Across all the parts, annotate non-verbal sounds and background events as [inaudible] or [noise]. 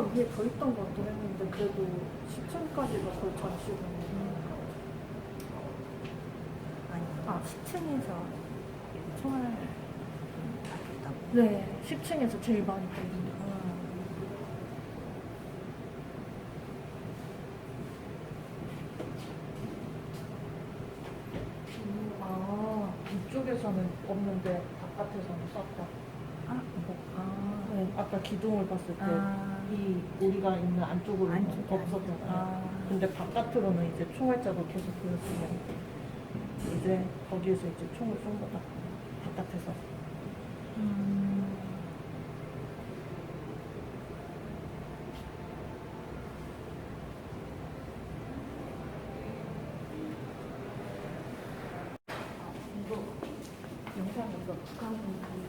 아까 위에 더 있던 것 같긴 했는데 그래도 10층까지가 거의 전시고 아니, 아. 10층에서 총알 받겠다고. 네 10층에서 제일 많이 팔린다 아 이쪽에서는 없는데 바깥에서는 썼다 아, 네, 아까 기둥을 봤을 때 아. 이 우리가 있는 안쪽으로 는 안쪽에 없었잖아요. 아. 근데 바깥으로는 이제 총알자국 계속 보였으면 이제 거기에서 이제 총을 쏜 거다. 바깥에서. 음, 이거 영상 이거 북한군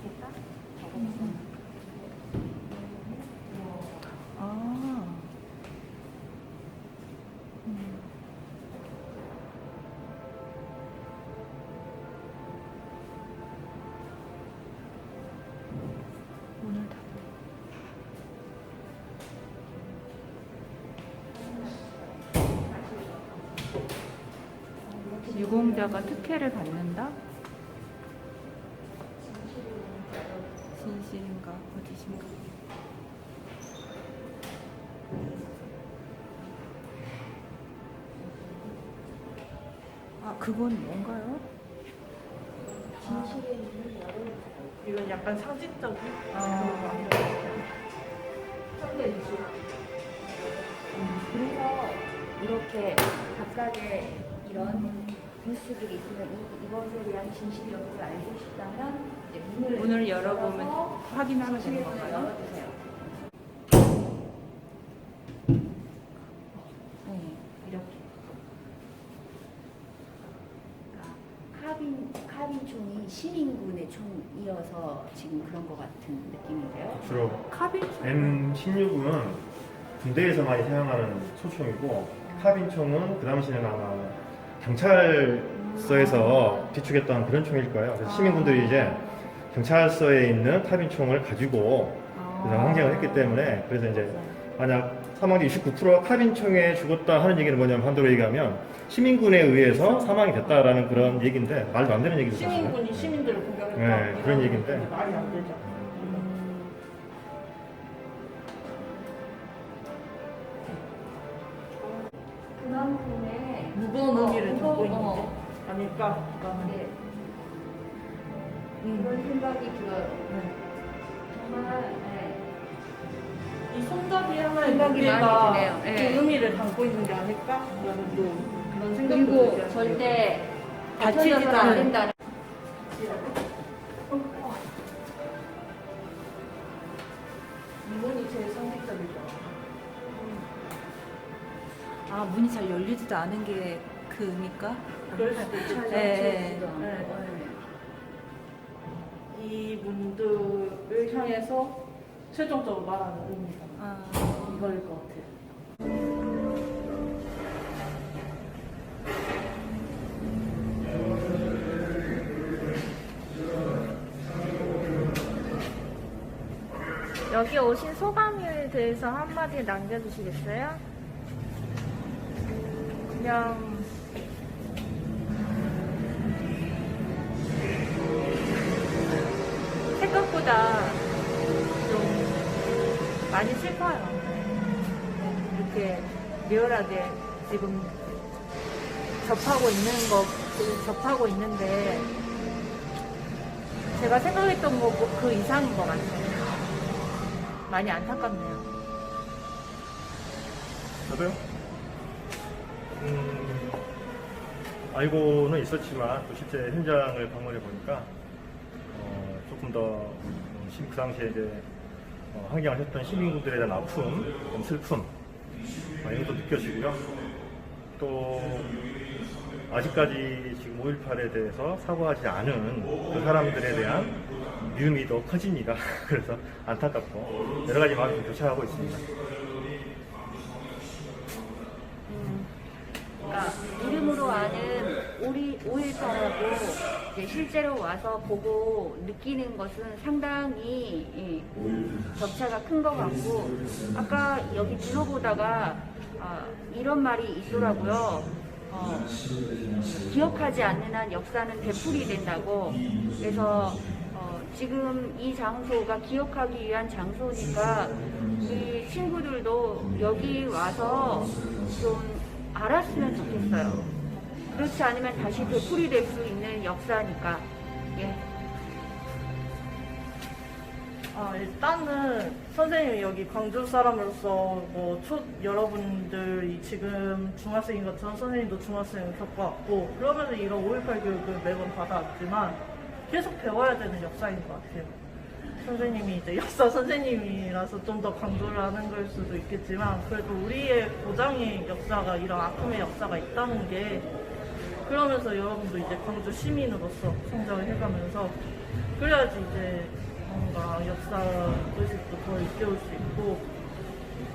유공자가 특혜를 받는다? 진실인가 거짓인가? 아 그건 뭔가요? 이건 약간 상징적인 아. 상대이지. 그래서 이렇게 각각의 이런 뉴스들이 있으면 이, 이것에 대한 진실 여부를 알고 싶다면 이제 문을, 문을 열어보면 열어서 확인하면 되는 진실을 건가요? 열어주세요. 네, 이렇게. 그러니까 카빈 카빈 총이 시민군의 총이어서 지금 그런 것 같은 느낌인데요. 주로 카빈 M16은 군대에서 많이 사용하는 소총이고 카빈총은 그 당시에는 아마 경찰서에서 비축했던 그런 총일 거예요. 그래서 시민군들이 이제 경찰서에 있는 카빈총을 가지고 그래서 항쟁을 했기 때문에 그래서 이제 만약 사망률 29%가 카빈총에 죽었다 하는 얘기는 뭐냐면 한도로 얘기하면 시민군에 의해서 사망이 됐다라는 그런 얘기인데 말도 안 되는 얘기죠. 사실은. 시민군이 시민들을 공격했다. 네, 그런 얘기인데. 말이 안 되죠. 라는. 네, 음. 그런 생각이 들어요. 네. 정말 네. 이 손잡이 하나의 생각이 무게가 많이 드네요. 예. 그 의미를 담고 있는 게 아닐까라는 또 그런 생각도 그리고 들어요. 절대 다치지도 다쳐서는 안 않은- 된다는 이문이 제일 상징적이죠. 아 문이 잘 열리지도 않은 게 그 의미일까? 그럴 수도 있죠. 네, 네. 네. 이 문들을 향해서 최종적으로 말하는 의미가 아, 이거일 것 같아요. 여기 오신 소감에 대해서 한마디 남겨주시겠어요? 그냥 많이 슬퍼요. 네, 이렇게 리얼하게 지금 접하고 있는 거 접하고 있는데 제가 생각했던 거 그 이상인 것 같아요. 많이 안타깝네요. 저도요? 음, 알고는 있었지만 또 실제 현장을 방문해 보니까 어, 조금 더 음, 시- 그 당시에 이제 어, 항쟁을 했던 시민군들에 대한 아픔, 좀 슬픔 어, 이런 것도 느껴지고요. 또 아직까지 지금 5.18에 대해서 사과하지 않은 그 사람들에 대한 미움이 더 커집니다. [laughs] 그래서 안타깝고 여러 가지 마음이 좀 교차하고 있습니다. 그러니까 이름으로 아는 우리 5.18하고 이제 실제로 와서 보고 느끼는 것은 상당히 예, 격차가 큰 것 같고 아까 여기 둘러보다가 아, 이런 말이 있더라고요. 어, 기억하지 않는 한 역사는 되풀이 된다고. 그래서 어, 지금 이 장소가 기억하기 위한 장소니까 이 친구들도 여기 와서 좀 알았으면 좋겠어요. 그렇지 않으면 다시 되풀이 될 수 있는 역사니까. 예. 아, 일단은 선생님이 여기 광주 사람으로서 뭐 초, 여러분들이 지금 중학생인 것처럼 선생님도 중학생을 겪어왔고 그러면서 이런 5.18 교육을 매번 받아왔지만 계속 배워야 되는 역사인 것 같아요. 선생님이 이제 역사 선생님이라서 좀 더 강조를 하는 걸 수도 있겠지만 그래도 우리의 고장의 역사가 이런 아픔의 역사가 있다는 게 그러면서 여러분도 이제 광주 시민으로서 성장을 해가면서 그래야지 이제 뭔가 역사 의식도 더 일깨울 수 있고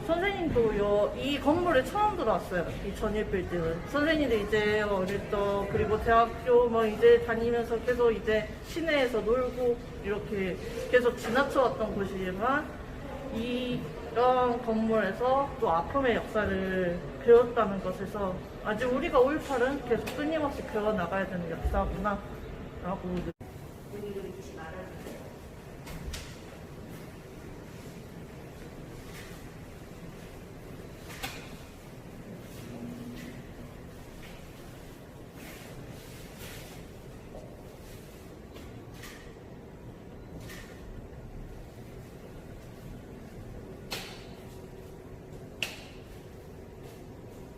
선생님도 여, 이 건물에 처음 들어왔어요. 이 전일 빌딩은. 선생님도 이제 어릴 때 그리고 대학교 뭐 이제 다니면서 계속 이제 시내에서 놀고 이렇게 계속 지나쳐왔던 곳이지만 이런 건물에서 또 아픔의 역사를 배웠다는 것에서 아직 우리가 5.18은 계속 끊임없이 배워나가야 되는 역사구나 라고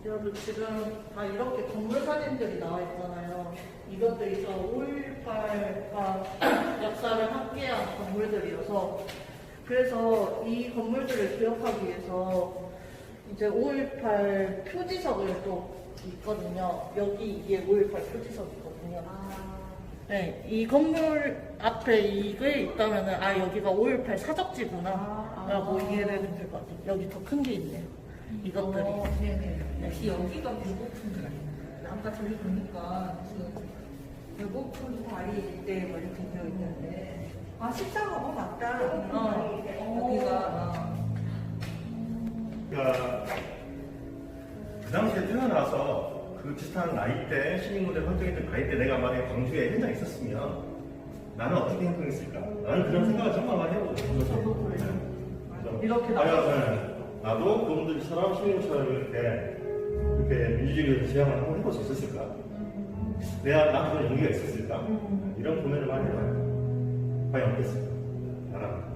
여러분 지금 다 이렇게 건물 사진들이 나와 있잖아요. 이것들이 다 5.18과 역사를 함께한 건물들이어서 그래서 이 건물들을 기억하기 위해서 이제 5.18 표지석을 또 있거든요. 여기 이게 5.18 표지석이거든요. 네, 이 건물 앞에 이게 있다면은 아 여기가 5.18 사적지구나 라고 이해를 될것 같아요. 여기 더 큰 게 있네요. 이것들이. 네네. 혹시 여기가 배고픔 아까 저기 보니까 무슨 배고픔 다리 때뭐 이렇게 되어 있는데 아 식사하고 맞다. 어. 여기가 어. 그러니까 그 당시에 태어나서 그 비슷한 나이 때 시민군대 활동했던 나이 때 내가 만약에 광주에 현장에 있었으면 나는 어떻게 행동했을까? 나는 그런 생각을 정말 많이 해보거든요. 저도 그래요. 그래서 이렇게 나도 나가서. 나도 그분들처럼 시민처럼 이렇게 이렇게 민주주의를 지향을 한번 해볼 수 있었을까? 내가 나도 그런 용기가 있었을까? 음. 이런 고민을 많이 해봐요. 과연 어땠을까? 나는.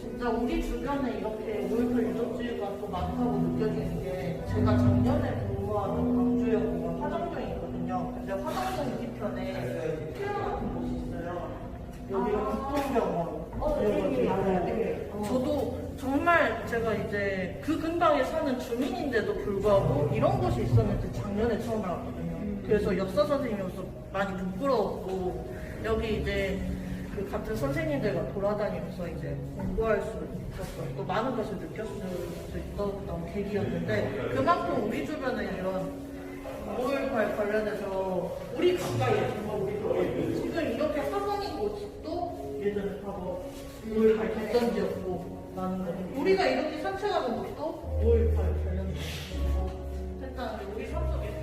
진짜 우리 주변에 이렇게 5.18 유적지가 또 많다고 느껴지는 게 제가 작년에 근무하는 광주에 보면 화정동이 있거든요. 근데 화정동 뒤편에 피아노 같은 곳이 있어요. 여기가 국동병원. 어, 네, 네, 알아요. 네. 어. 저도 정말 제가 이제 그 근방에 사는 주민인데도 불구하고 이런 곳이 있었는지 작년에 처음 알았거든요. 그래서 역사 선생님으로서 많이 부끄러웠고 여기 이제 그 같은 선생님들과 돌아다니면서 이제 공부할 수 있었던 또 많은 것을 느꼈을 수 있었던 계기였는데 그만큼 우리 주변에 이런 모를걸 관련해서 우리 가까이에 정말 우리 지금 이렇게 화성이고 집도 예전에 과거 5.18 발전지였고 나는 우리가 이렇게 산책하는 것도 5.18 관련지였고 일단 우리 산속에